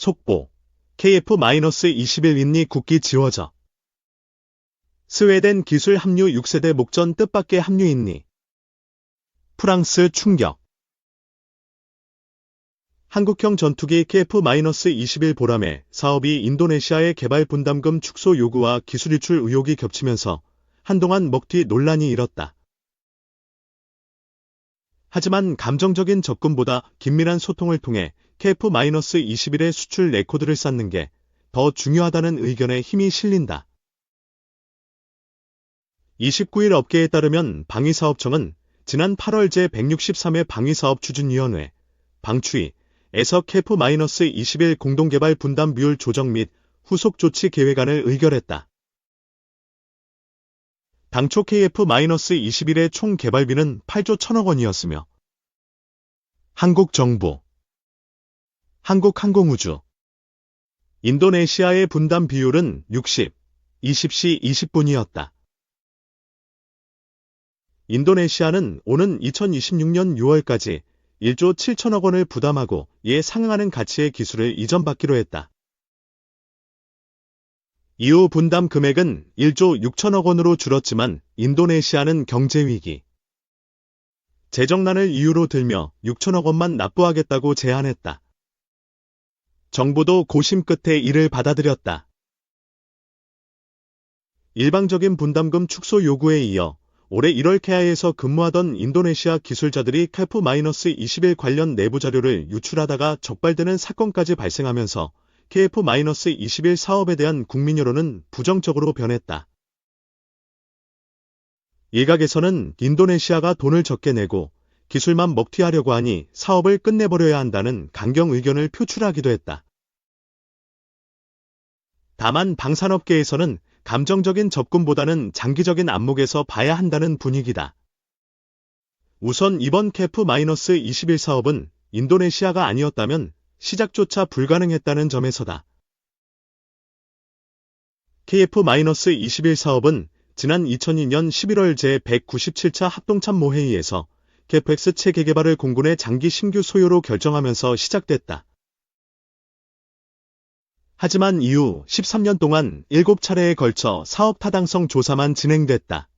속보. KF-21 인니 국기 지워져. 스웨덴 기술 합류 6세대 목전 뜻밖의 합류 인니. 프랑스 충격. 한국형 전투기 KF-21 보람의 사업이 인도네시아의 개발 분담금 축소 요구와 기술 유출 의혹이 겹치면서 한동안 먹튀 논란이 일었다. 하지만 감정적인 접근보다 긴밀한 소통을 통해 KF-21의 수출 레코드를 쌓는 게 더 중요하다는 의견에 힘이 실린다. 29일 업계에 따르면 방위사업청은 지난 8월 제163회 방위사업추진위원회 방추위에서 KF-21 공동개발 분담 비율 조정 및 후속 조치 계획안을 의결했다. 당초 KF-21의 총 개발비는 8조 1천억 원이었으며 한국 정부, 한국항공우주, 인도네시아의 분담 비율은 60, 20시 20분이었다. 인도네시아는 오는 2026년 6월까지 1조 7천억 원을 부담하고 이에 상응하는 가치의 기술을 이전받기로 했다. 이후 분담 금액은 1조 6천억 원으로 줄었지만 인도네시아는 경제위기, 재정난을 이유로 들며 6천억 원만 납부하겠다고 제안했다. 정부도 고심 끝에 이를 받아들였다. 일방적인 분담금 축소 요구에 이어 올해 1월 케아에서 근무하던 인도네시아 기술자들이 KF-21 관련 내부 자료를 유출하다가 적발되는 사건까지 발생하면서 KF-21 사업에 대한 국민 여론은 부정적으로 변했다. 일각에서는 인도네시아가 돈을 적게 내고 기술만 먹튀하려고 하니 사업을 끝내버려야 한다는 강경 의견을 표출하기도 했다. 다만 방산업계에서는 감정적인 접근보다는 장기적인 안목에서 봐야 한다는 분위기다. 우선 이번 KF-21 사업은 인도네시아가 아니었다면 시작조차 불가능했다는 점에서다. KF-21 사업은 지난 2002년 11월 제197차 합동참모 회의에서 캐펙스 체계 개발을 공군의 장기 신규 소요로 결정하면서 시작됐다. 하지만 이후 13년 동안 7차례에 걸쳐 사업 타당성 조사만 진행됐다.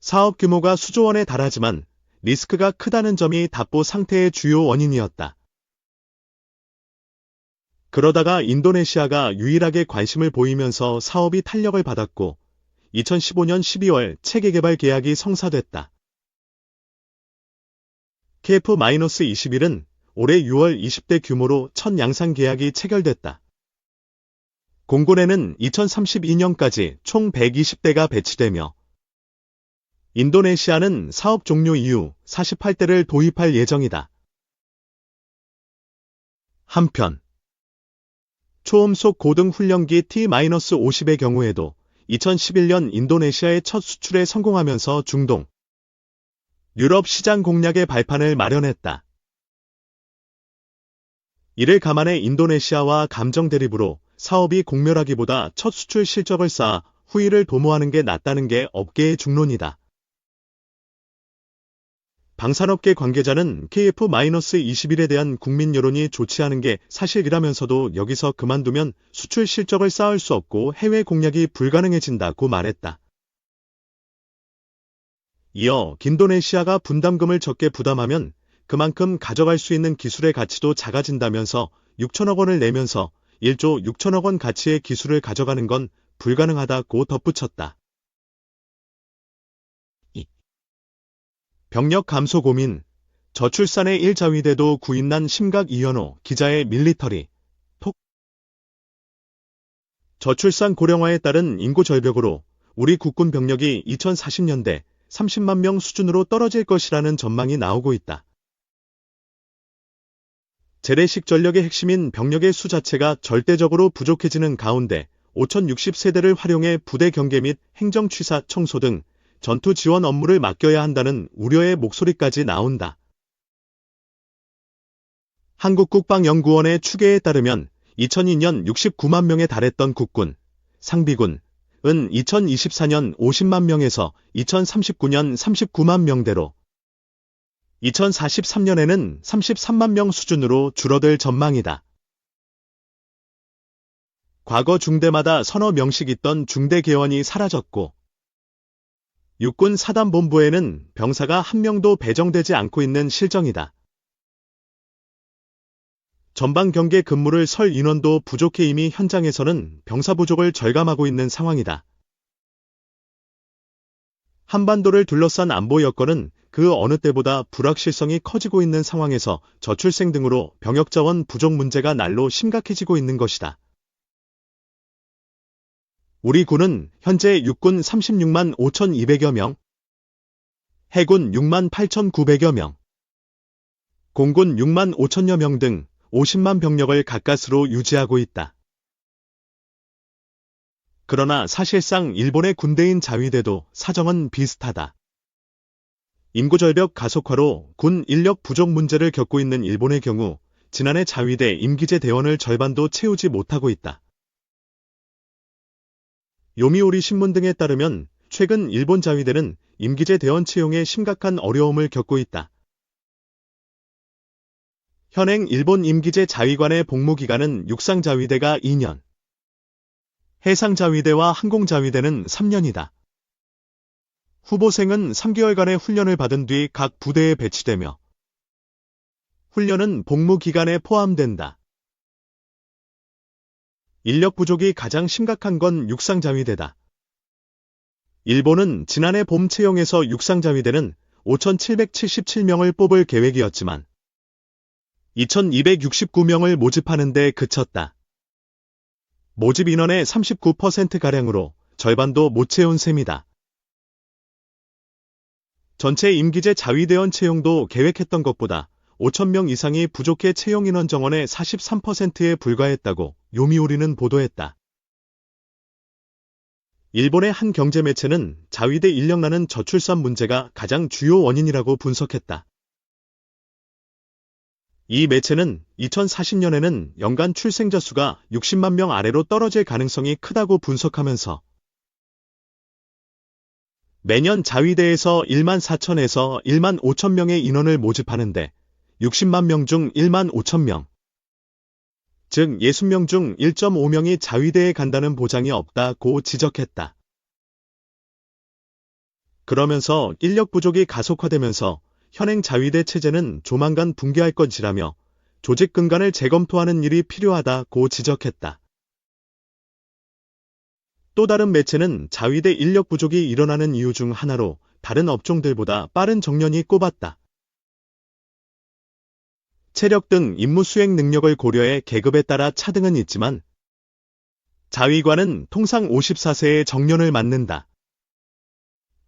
사업 규모가 수조 원에 달하지만 리스크가 크다는 점이 답보 상태의 주요 원인이었다. 그러다가 인도네시아가 유일하게 관심을 보이면서 사업이 탄력을 받았고 2015년 12월 체계 개발 계약이 성사됐다. KF-21은 올해 6월 20대 규모로 첫 양산 계약이 체결됐다. 공군에는 2032년까지 총 120대가 배치되며 인도네시아는 사업 종료 이후 48대를 도입할 예정이다. 한편 초음속 고등 훈련기 T-50의 경우에도 2011년 인도네시아의 첫 수출에 성공하면서 중동, 유럽 시장 공략의 발판을 마련했다. 이를 감안해 인도네시아와 감정 대립으로 사업이 공멸하기보다 첫 수출 실적을 쌓아 후위를 도모하는 게 낫다는 게 업계의 중론이다. 방산업계 관계자는 KF-21에 대한 국민 여론이 좋지 않은 게 사실이라면서도 여기서 그만두면 수출 실적을 쌓을 수 없고 해외 공략이 불가능해진다고 말했다. 이어 인도네시아가 분담금을 적게 부담하면 그만큼 가져갈 수 있는 기술의 가치도 작아진다면서 6천억 원을 내면서 1조 6천억 원 가치의 기술을 가져가는 건 불가능하다고 덧붙였다. 병력 감소 고민, 저출산의 1자위대도 구인난 심각 이현호 기자의 밀리터리, 톡. 저출산 고령화에 따른 인구 절벽으로 우리 국군 병력이 2040년대 30만 명 수준으로 떨어질 것이라는 전망이 나오고 있다. 재래식 전력의 핵심인 병력의 수 자체가 절대적으로 부족해지는 가운데 5060세대를 활용해 부대 경계 및 행정 취사 청소 등 전투 지원 업무를 맡겨야 한다는 우려의 목소리까지 나온다. 한국국방연구원의 추계에 따르면 2002년 69만 명에 달했던 국군, 상비군, 은 2024년 50만 명에서 2039년 39만 명대로 2043년에는 33만 명 수준으로 줄어들 전망이다. 과거 중대마다 서너 명씩 있던 중대 개원이 사라졌고 육군 사단본부에는 병사가 한 명도 배정되지 않고 있는 실정이다. 전방 경계 근무를 설 인원도 부족해 이미 현장에서는 병사 부족을 절감하고 있는 상황이다. 한반도를 둘러싼 안보 여건은 그 어느 때보다 불확실성이 커지고 있는 상황에서 저출생 등으로 병역 자원 부족 문제가 날로 심각해지고 있는 것이다. 우리 군은 현재 육군 36만 5,200여 명, 해군 6만 8,900여 명, 공군 6만 5천여 명 등 50만 병력을 가까스로 유지하고 있다. 그러나 사실상 일본의 군대인 자위대도 사정은 비슷하다. 인구절벽 가속화로 군 인력 부족 문제를 겪고 있는 일본의 경우 지난해 자위대 임기제 대원을 절반도 채우지 못하고 있다. 요미우리 신문 등에 따르면 최근 일본 자위대는 임기제 대원 채용에 심각한 어려움을 겪고 있다. 현행 일본 임기제 자위관의 복무기간은 육상자위대가 2년, 해상자위대와 항공자위대는 3년이다. 후보생은 3개월간의 훈련을 받은 뒤 각 부대에 배치되며 훈련은 복무 기간에 포함된다. 인력 부족이 가장 심각한 건 육상자위대다. 일본은 지난해 봄 채용에서 육상자위대는 5,777명을 뽑을 계획이었지만 2,269명을 모집하는 데 그쳤다. 모집 인원의 39%가량으로 절반도 못 채운 셈이다. 전체 임기제 자위대원 채용도 계획했던 것보다 5천명 이상이 부족해 채용 인원 정원의 43%에 불과했다고 요미우리는 보도했다. 일본의 한 경제 매체는 자위대 인력난은 저출산 문제가 가장 주요 원인이라고 분석했다. 이 매체는 2040년에는 연간 출생자 수가 60만 명 아래로 떨어질 가능성이 크다고 분석하면서 매년 자위대에서 1만 4천에서 1만 5천 명의 인원을 모집하는데 60만 명 중 1만 5천 명, 즉 60명 중 1.5명이 자위대에 간다는 보장이 없다고 지적했다. 그러면서 인력 부족이 가속화되면서 현행 자위대 체제는 조만간 붕괴할 것이라며 조직 근간을 재검토하는 일이 필요하다고 지적했다. 또 다른 매체는 자위대 인력 부족이 일어나는 이유 중 하나로 다른 업종들보다 빠른 정년이 꼽았다. 체력 등 임무 수행 능력을 고려해 계급에 따라 차등은 있지만 자위관은 통상 54세에 정년을 맞는다.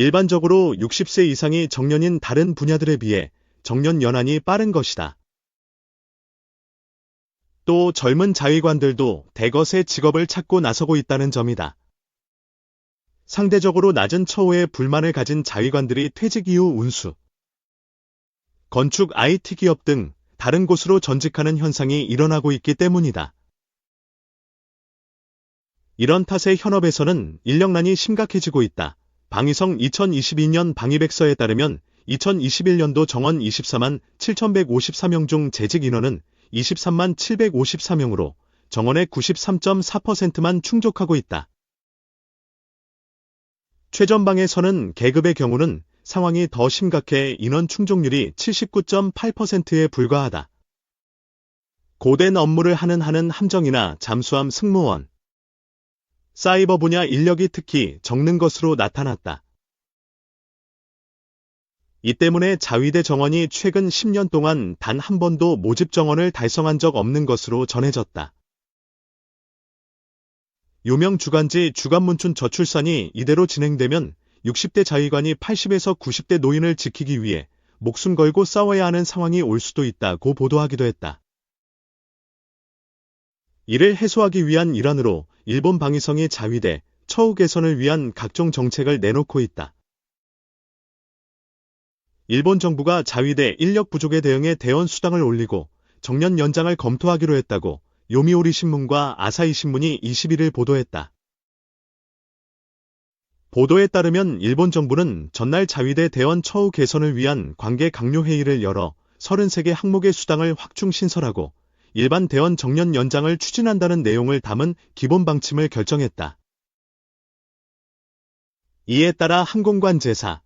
일반적으로 60세 이상이 정년인 다른 분야들에 비해 정년 연한이 빠른 것이다. 또 젊은 자위관들도 대거 새 직업을 찾고 나서고 있다는 점이다. 상대적으로 낮은 처우에 불만을 가진 자위관들이 퇴직 이후 운수, 건축 IT 기업 등 다른 곳으로 전직하는 현상이 일어나고 있기 때문이다. 이런 탓에 현업에서는 인력난이 심각해지고 있다. 방위성 2022년 방위백서에 따르면 2021년도 정원 24만 7,154명 중 재직 인원은 23만 754명으로 정원의 93.4%만 충족하고 있다. 최전방에서는 계급의 경우는 상황이 더 심각해 인원 충족률이 79.8%에 불과하다. 고된 업무를 하는 하는 함정이나 잠수함 승무원, 사이버 분야 인력이 특히 적는 것으로 나타났다. 이 때문에 자위대 정원이 최근 10년 동안 단 한 번도 모집 정원을 달성한 적 없는 것으로 전해졌다. 유명 주간지 주간문춘 저출산이 이대로 진행되면 60대 자위관이 80에서 90대 노인을 지키기 위해 목숨 걸고 싸워야 하는 상황이 올 수도 있다고 보도하기도 했다. 이를 해소하기 위한 일환으로 일본 방위성이 자위대, 처우 개선을 위한 각종 정책을 내놓고 있다. 일본 정부가 자위대 인력 부족에 대응해 대원 수당을 올리고 정년 연장을 검토하기로 했다고 요미오리 신문과 아사히 신문이 21일 보도했다. 보도에 따르면 일본 정부는 전날 자위대 대원 처우 개선을 위한 관계 강요 회의를 열어 33개 항목의 수당을 확충 신설하고 일반 대원 정년 연장을 추진한다는 내용을 담은 기본 방침을 결정했다. 이에 따라 항공관 제사,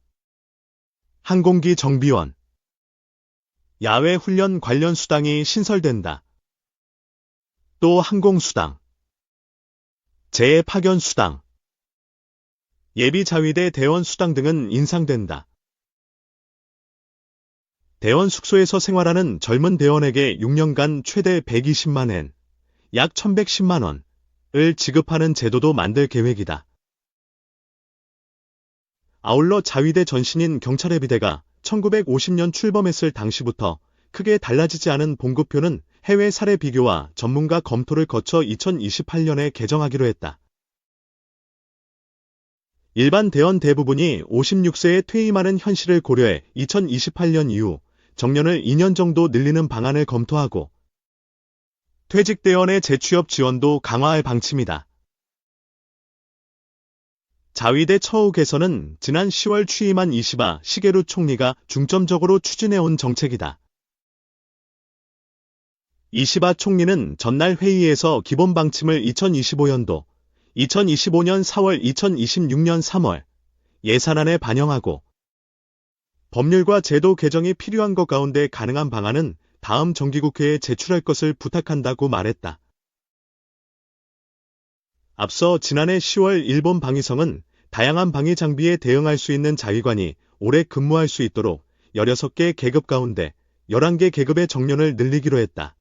항공기 정비원, 야외 훈련 관련 수당이 신설된다. 또 항공수당, 재파견 수당, 예비 자위대 대원 수당 등은 인상된다. 대원 숙소에서 생활하는 젊은 대원에게 6년간 최대 120만 엔, 약 1110만 원을 지급하는 제도도 만들 계획이다. 아울러 자위대 전신인 경찰의 비대가 1950년 출범했을 당시부터 크게 달라지지 않은 봉급표는 해외 사례 비교와 전문가 검토를 거쳐 2028년에 개정하기로 했다. 일반 대원 대부분이 56세에 퇴임하는 현실을 고려해 2028년 이후 정년을 2년 정도 늘리는 방안을 검토하고 퇴직 대원의 재취업 지원도 강화할 방침이다. 자위대 처우 개선은 지난 10월 취임한 이시바 시게루 총리가 중점적으로 추진해온 정책이다. 이시바 총리는 전날 회의에서 기본 방침을 2025년도, 2025년 4월, 2026년 3월 예산안에 반영하고 법률과 제도 개정이 필요한 것 가운데 가능한 방안은 다음 정기국회에 제출할 것을 부탁한다고 말했다. 앞서 지난해 10월 일본 방위성은 다양한 방위 장비에 대응할 수 있는 자위관이 오래 근무할 수 있도록 16개 계급 가운데 11개 계급의 정년을 늘리기로 했다.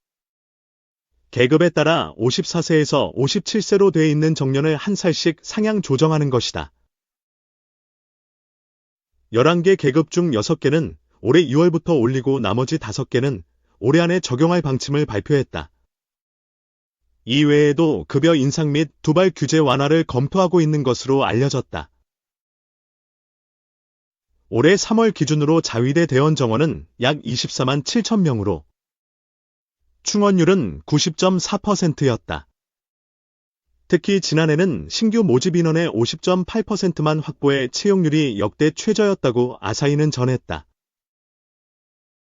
계급에 따라 54세에서 57세로 돼 있는 정년을 한 살씩 상향 조정하는 것이다. 11개 계급 중 6개는 올해 6월부터 올리고 나머지 5개는 올해 안에 적용할 방침을 발표했다. 이 외에도 급여 인상 및 두발 규제 완화를 검토하고 있는 것으로 알려졌다. 올해 3월 기준으로 자위대 대원 정원은 약 24만 7천 명으로 충원율은 90.4%였다. 특히 지난해는 신규 모집 인원의 50.8%만 확보해 채용률이 역대 최저였다고 아사히는 전했다.